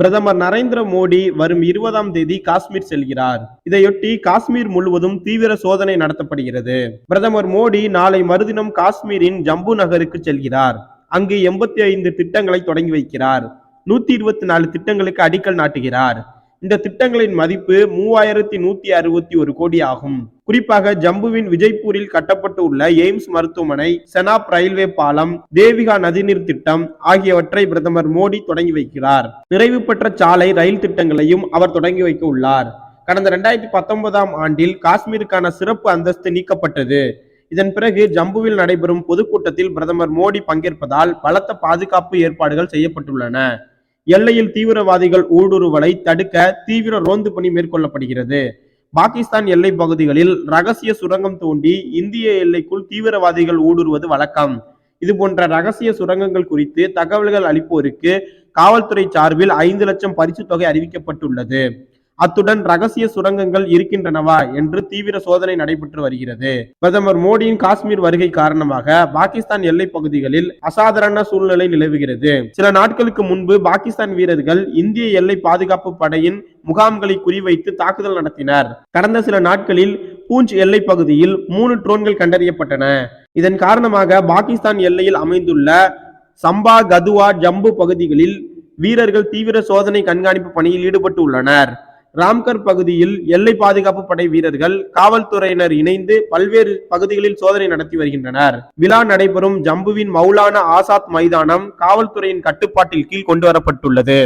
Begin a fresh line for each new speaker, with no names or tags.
பிரதமர் நரேந்திர மோடி வரும் இருபதாம் தேதி காஷ்மீர் செல்கிறார் இதையொட்டி காஷ்மீர் முழுவதும் தீவிர சோதனை நடத்தப்படுகிறது பிரதமர் மோடி நாளை மறுதினம் காஷ்மீரின் ஜம்பு நகருக்கு செல்கிறார் அங்கு எண்பத்தி ஐந்து திட்டங்களை தொடங்கி வைக்கிறார் நூத்தி இருபத்தி நாலு திட்டங்களுக்கு அடிக்கல் நாட்டுகிறார் இந்த திட்டங்களின் மதிப்பு மூவாயிரத்தி நூத்தி அறுபத்தி ஒரு கோடி ஆகும் குறிப்பாக ஜம்புவின் விஜய்பூரில் கட்டப்பட்டு உள்ள எய்ம்ஸ் மருத்துவமனை செனாப் ரயில்வே பாலம் தேவிகா நதிநீர் திட்டம் ஆகியவற்றை பிரதமர் மோடி தொடங்கி வைக்கிறார் நிறைவு பெற்ற சாலை ரயில் திட்டங்களையும் அவர் தொடங்கி வைக்க உள்ளார் கடந்த இரண்டாயிரத்தி பத்தொன்பதாம் ஆண்டில் காஷ்மீருக்கான சிறப்பு அந்தஸ்து நீக்கப்பட்டது இதன் பிறகு ஜம்புவில் நடைபெறும் பொதுக்கூட்டத்தில் பிரதமர் மோடி பங்கேற்பதால் பலத்த பாதுகாப்பு ஏற்பாடுகள் செய்யப்பட்டுள்ளன எல்லையில் தீவிரவாதிகள் ஊடுருவலை தடுக்க தீவிர ரோந்து பணி மேற்கொள்ளப்படுகிறது பாகிஸ்தான் எல்லை பகுதிகளில் ரகசிய சுரங்கம் தோண்டி இந்திய எல்லைக்குள் தீவிரவாதிகள் ஊடுருவது வழக்கம் இது போன்ற ரகசிய சுரங்கங்கள் குறித்து தகவல்கள் அளிப்போருக்கு காவல்துறை சார்பில் ஐந்து லட்சம் பரிசு தொகை அறிவிக்கப்பட்டுள்ளது அத்துடன் ரகசிய சுரங்கங்கள் இருக்கின்றனவா என்று தீவிர சோதனை நடைபெற்று வருகிறது பிரதமர் மோடியின் காஷ்மீர் வருகை காரணமாக பாகிஸ்தான் எல்லை பகுதிகளில் அசாதாரண சூழ்நிலை நிலவுகிறது சில நாட்களுக்கு முன்பு பாகிஸ்தான் வீரர்கள் இந்திய எல்லை பாதுகாப்பு படையின் முகாம்களை குறிவைத்து தாக்குதல் நடத்தினர் கடந்த சில நாட்களில் பூஞ்ச் எல்லை பகுதியில் மூணு ட்ரோன்கள் கண்டறியப்பட்டன இதன் காரணமாக பாகிஸ்தான் எல்லையில் அமைந்துள்ள சம்பா கதுவா ஜம்பு பகுதிகளில் வீரர்கள் தீவிர சோதனை கண்காணிப்பு பணியில் ஈடுபட்டு உள்ளனர் ராம்கர் பகுதியில் எல்லை பாதுகாப்பு படை வீரர்கள் காவல்துறையினர் இணைந்து பல்வேறு பகுதிகளில் சோதனை நடத்தி வருகின்றனர் விழா நடைபெறும் ஜம்புவின் மௌலான ஆசாத் மைதானம் காவல்துறையின் கட்டுப்பாட்டில் கீழ் கொண்டு வரப்பட்டுள்ளது